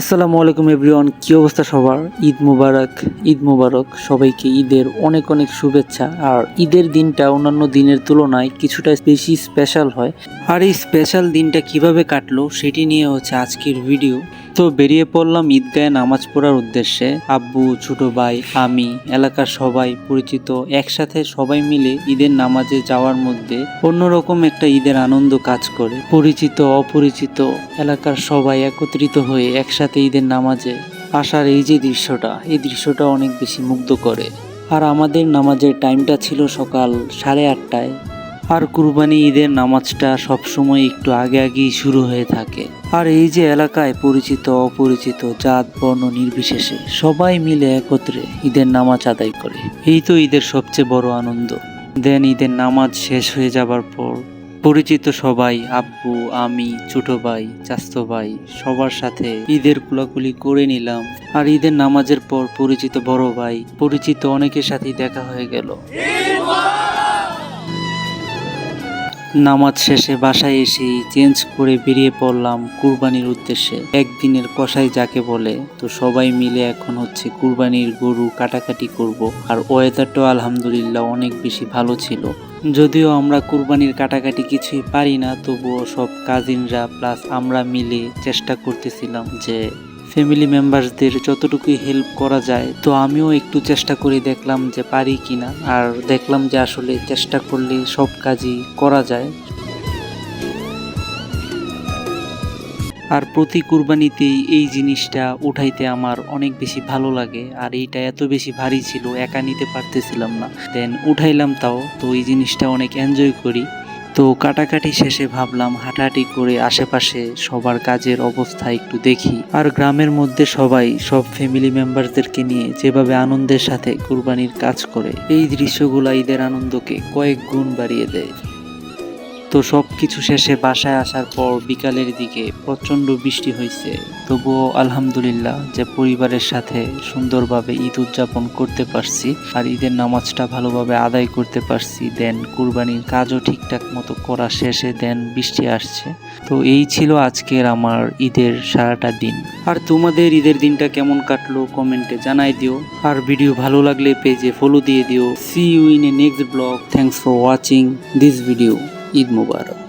আসসালামু আলাইকুম এভরিওয়ান, কী অবস্থা সবার? ঈদ মুবারক ঈদ মুবারক, সবাইকে ঈদের অনেক অনেক শুভেচ্ছা। আর ঈদের দিনটা অন্যান্য দিনের তুলনায় কিছুটা বেশি স্পেশাল হয়। আর এই স্পেশাল দিনটা কীভাবে কাটলো সেটি নিয়ে হচ্ছে আজকের ভিডিও তো বেরিয়ে পড়লাম ঈদগাহে নামাজ পড়ার উদ্দেশ্যে। আব্বু, ছোট ভাই, আমি, এলাকার সবাই পরিচিত, একসাথে সবাই মিলে ঈদের নামাজে যাওয়ার মধ্যে অন্যরকম একটা ঈদের আনন্দ কাজ করে। পরিচিত, অপরিচিত এলাকার সবাই একত্রিত হয়ে একসাথে ঈদের নামাজে আসার এই যে দৃশ্যটা, এই দৃশ্যটা অনেক বেশি মুগ্ধ করে। আর আমাদের নামাজের টাইমটা ছিল সকাল সাড়ে আটটায়। আর কুরবানি ঈদের নামাজটা সবসময় একটু আগে আগেই শুরু হয়ে থাকে। আর এই যে এলাকায় পরিচিত, অপরিচিত, জাত, বর্ণ নির্বিশেষে সবাই মিলে একত্রে ঈদের নামাজ আদায় করে। এই তো ঈদের সবচেয়ে বড় আনন্দ। দেন ঈদের নামাজ শেষ হয়ে যাবার পর পরিচিত সবাই, আব্বু, আমি, ছোট ভাই চাস্তো ভাই, সবার সাথে ঈদের কুলাকুলি করে নিলাম। আর ঈদের নামাজের পর পরিচিত বড় ভাই, পরিচিত অনেকের সাথেই দেখা হয়ে গেল। নামাজ শেষে বাসায় এসেই চেঞ্জ করে বেরিয়ে পড়লাম কুরবানির উদ্দেশ্যে। একদিনের কষাই যাকে বলে, তো সবাই মিলে এখন হচ্ছে কুরবানির গরু কাটাকাটি করব। আর ওয়েদারটাও আলহামদুলিল্লাহ অনেক বেশি ভালো ছিল। যদিও আমরা কুরবানির কাটাকাটি কিছুই পারি না, তবুও সব কাজিনরা প্লাস আমরা মিলে চেষ্টা করতেছিলাম যে ফ্যামিলি মেম্বারসদের যতটুকুই হেল্প করা যায়, তো আমিও একটু চেষ্টা করে দেখলাম যে পারি কি না আর দেখলাম যে আসলে চেষ্টা করলে সব কাজই করা যায়। আর প্রতি কুরবানিতেই এই জিনিসটা উঠাইতে আমার অনেক বেশি ভালো লাগে, আর এইটা এত বেশি ভারী ছিল, একা নিতে পারতেছিলাম না। দেন উঠাইলাম তাও, তো এই জিনিসটা অনেক এনজয় করি। তো কাটাকাটি শেষে ভাবলাম হাঁটাহাঁটি করে আশেপাশে সবার কাজের অবস্থা একটু দেখি। আর গ্রামের মধ্যে সবাই, সব ফ্যামিলি মেম্বারদেরকে নিয়ে যেভাবে আনন্দের সাথে কুরবানির কাজ করে, এই দৃশ্যগুলো ঈদের আনন্দকে কয়েক গুণ বাড়িয়ে দেয়। তো সব কিছু শেষে বাসায় আসার পর বিকালের দিকে প্রচণ্ড বৃষ্টি হয়েছে। তবুও আলহামদুলিল্লাহ যে পরিবারের সাথে সুন্দরভাবে ঈদ উদযাপন করতে পারছি আর ঈদের নামাজটা ভালোভাবে আদায় করতে পারছি, দেন কুরবানির কাজও ঠিকঠাক মতো করা শেষে, দেন বৃষ্টি আসছে। তো এই ছিল আজকের আমার ঈদের সারাটা দিন। আর তোমাদের ঈদের দিনটা কেমন কাটলো কমেন্টে জানাই দিও। আর ভিডিও ভালো লাগলে পেজে ফলো দিয়ে দিও। See you in a next blog thanks for watching this video Eid Mubarak.